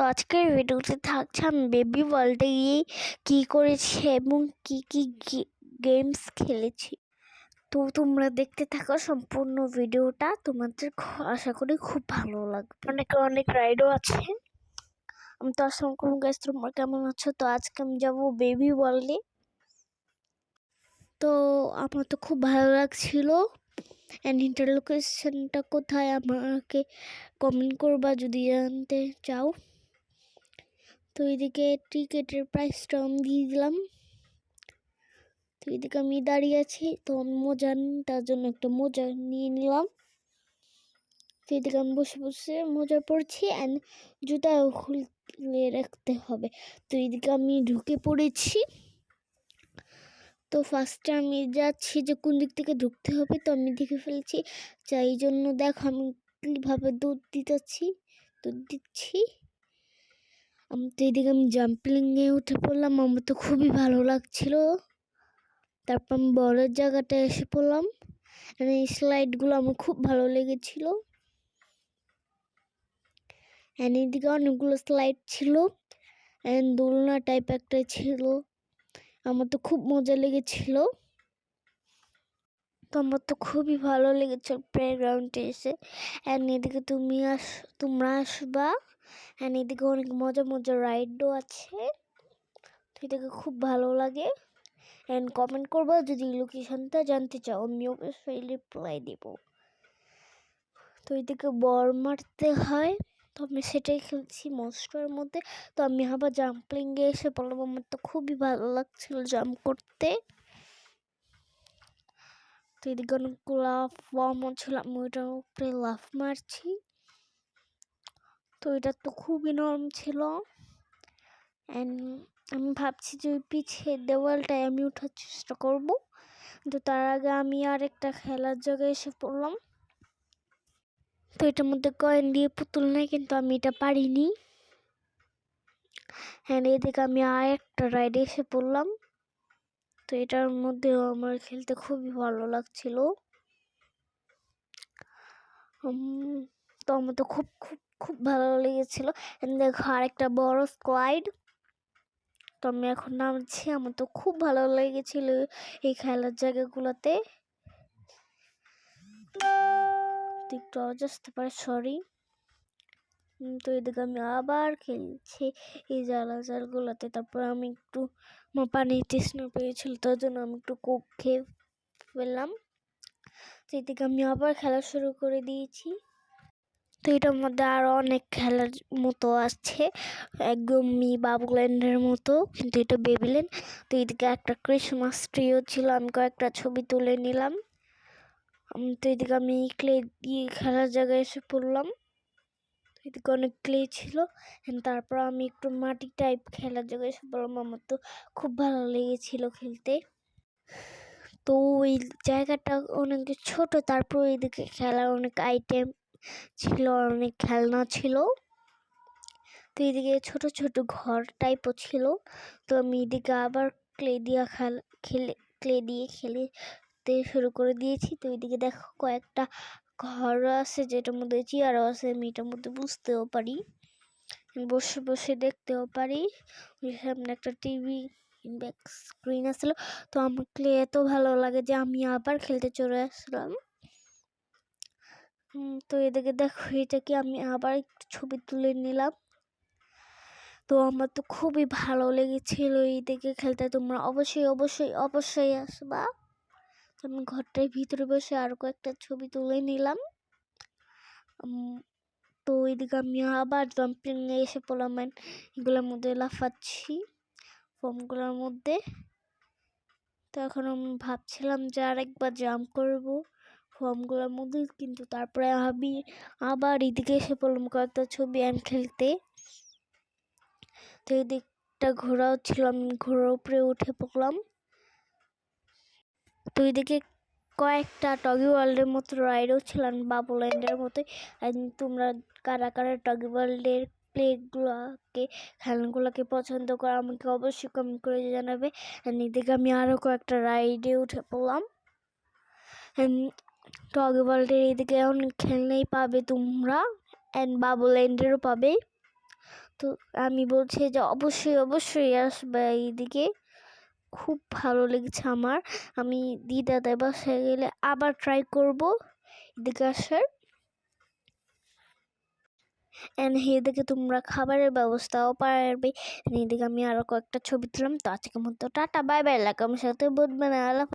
তো আজকের ভিডিওতে থাকছে আমি বেবি ওয়ার্ল্ডে গিয়ে কী করেছি এবং কি কি গেমস খেলেছি। তো তোমরা দেখতে থাকো সম্পূর্ণ ভিডিওটা। তোমাদের আশা করি খুব ভালো লাগবে। অনেক অনেক রাইডও আছে। আমি তো আসলাম কোন গাছ তোমরা কেমন আছো? তো আজকে আমি যাব বেবি ওয়ার্ল্ডে। তো আমার তো খুব ভালো লাগছিল। অ্যান্ড ইন্টারলোকেশনটা কোথায়? আমাকে কমেন্ট করবা যদি জানতে চাও। তো এদিকে টিকিটের প্রাইসটা আমি দিয়ে দিলাম। তো এদিকে আমি দাঁড়িয়ে আছি, তো আমি মোজা তার জন্য একটা মোজা নিয়ে নিলাম। তো এদিকে আমি বসে বসে মোজা পরছি অ্যান্ড জুতাও খুলে রাখতে হবে। তো এদিকে আমি ঢুকে পড়েছি। তো ফার্স্টে আমি যাচ্ছি যে কোন দিক থেকে ঢুকতে হবে, তো আমি দেখে ফেলছি। যাই জন্য দেখো আমি কীভাবে দুধ দিতেছি, দুধ দিচ্ছি। আমি তো এদিকে আমি জাম্পলিংয়ে উঠে পড়লাম, আমার তো খুবই ভালো লাগছিল। তারপর আমি বড়ের জায়গাটায় এসে পড়লাম। আর এই স্লাইডগুলো আমার খুব ভালো লেগেছিল। অ্যান্ড এদিকে অনেকগুলো স্লাইড ছিল। অ্যান্ড দোলনা টাইপ একটা ছিল। আমার তো খুব মজা লেগেছিল। তো আমার তো খুবই ভালো লেগেছিল প্লেগ্রাউন্ডে এসে। অ্যান্ড এদিকে তুমি আস, তোমরা আসবা। অ্যান্ড এদিকে অনেক মজা মজা রাইডও আছে। তো এদিকে খুব ভালো লাগে। অ্যান্ড কমেন্ট করব যদি লোকেশনটা জানতে চাও। আমি অবশ্যই রিপ্লাই দেব। তো এদিকে বর মারতে হয়। তো আমি সেটাই খেলছি মনস্টারের মধ্যে। তো আমি আবার জাম্পলিংয়ে এসে পড়লাম। আমার তো খুবই ভালো লাগছিল জাম্প করতে। তো এদিকে অনেকগুলো ফর্মও ছিল। আমি ওইটার উপরে লাফ মারছি। তো এটা তো খুবই নরম ছিল। অ্যান্ড আমি ভাবছি যে ওই পিছিয়ে দেওয়ালটায় আমি ওঠার চেষ্টা করব। কিন্তু তার আগে আমি আর একটা খেলার জায়গায় এসে পড়লাম। তো এটার মধ্যে কয়েন দিয়ে পুতুল নেই, কিন্তু আমি এটা পারিনি। হ্যাঁ এদিকে আমি আর একটা রাইডে এসে পড়লাম। তো এটার মধ্যেও আমার খেলতে খুবই ভালো লাগছিল। তো আমার তো খুব খুব খুব ভালো লেগেছিল। দেখো আরেকটা বড় স্লাইড তো আমি এখন নামছি, আমার তো খুব ভালো লেগেছিল এই খেলার জায়গাগুলোতে। একটু আওয়াজ পারে সরি তো এদিকে আমি আবার খেলছি এই জালা জালগুলোতে তারপর আমি একটু আমার পানি তৃষ্ণা পেয়েছিল, তার জন্য আমি একটু কোক খেয়ে ফেললাম। তো এদিকে আমি আবার খেলা শুরু করে দিয়েছি। তো এটার মধ্যে আরও অনেক খেলার মতো আছে একদমই বাবুল্যান্ডের মতো, কিন্তু এটা বেবিলেন। তো এদিকে একটা ক্রিসমাস ট্রিও ছিল, আমি কয়েকটা ছবি তুলে নিলাম। তো এদিকে আমি ক্লে দিয়ে খেলার জায়গায় এসে পড়লাম। এদিকে অনেক ক্লে ছিল তারপর আমি একটু মাটি টাইপ খেলার জায়গায় এসে পড়লাম। আমার তো খুব ভালো লেগেছিল খেলতে। তো ওই জায়গাটা অনেক ছোট, তারপর এদিকে খেলার অনেক আইটেম ছিল, অনেক খেলনা ছিল। তো এদিকে ছোট ছোট ঘর টাইপও ছিল। তো আমি এদিকে আবার ক্লে দিয়ে খেল, খেলে ক্লে দিয়ে খেলতে শুরু করে দিয়েছি। তো এদিকে দেখো কয়েকটা ঘর আছে, যেটার মধ্যে চেয়ারও আছে, আমি এটার মধ্যে বুঝতেও পারি। বসে বসে দেখতেও পারি। সামনে একটা টিভি ব্যাক স্ক্রিন আসলো তো আমার ক্লে এত ভালো লাগে যে আমি আবার খেলতে চলে আসলাম। তো এদিকে দেখো এটাকে আমি আবার একটু ছবি তুলে নিলাম? তো আমার তো খুবই ভালো লেগেছিল এই দিকে খেলতে, তোমরা অবশ্যই অবশ্যই অবশ্যই আসবা। আমি ঘরটার ভিতরে বসে আরও কয়েকটা ছবি তুলে নিলাম। তো এইদিকে আমি আবার জাম্পিংয়ে এসে পড়লাম এগুলোর মধ্যে লাফাচ্ছি ফর্মগুলোর মধ্যে। তো এখন আমি ভাবছিলাম যে আরেকবার জাম্প করব। ফর্মগুলোর মধ্যে কিন্তু তারপরে আমি আবার এদিকে এসে পড়লাম কয়েকটা ছবি আমি খেলতে। তো এদিকটা ঘোরাও ছিল, আমি ঘোড়ার উপরে উঠে পড়লাম। তো এদিকে কয়েকটা টগি ওয়ার্ল্ডের মতো রাইডও ছিল বাবুল্যান্ডের মতোই। আর তোমরা কারা কারা টগি ওয়ার্ল্ডের প্লেগুলোকে খেলনাগুলোকে পছন্দ করো আমাকে অবশ্যই কমেন্ট করে জানাবে। এদিকে আমি আরও কয়েকটা রাইডে উঠে পড়লাম। টগি ওয়ার্ল্ডের অনেক খেলনাই পাবে তোমরা অ্যান্ড বাবুল্যান্ডেরও পাবে। তো আমি বলছি যে অবশ্যই অবশ্যই আসবে এইদিকে। খুব ভালো লেগেছে আমার। আমি দিদা দিদাদের বাসায় গেলে আবার ট্রাই করব এদিকে আসার। অ্যান্ড এদিকে তোমরা খাবারের ব্যবস্থাও পারবে। এদিকে আমি আরও কয়েকটা ছবি তুললাম। তো আজকের মতো টাটা বাই বাই লাগাম সাথে বুঝবে না আল্লাহ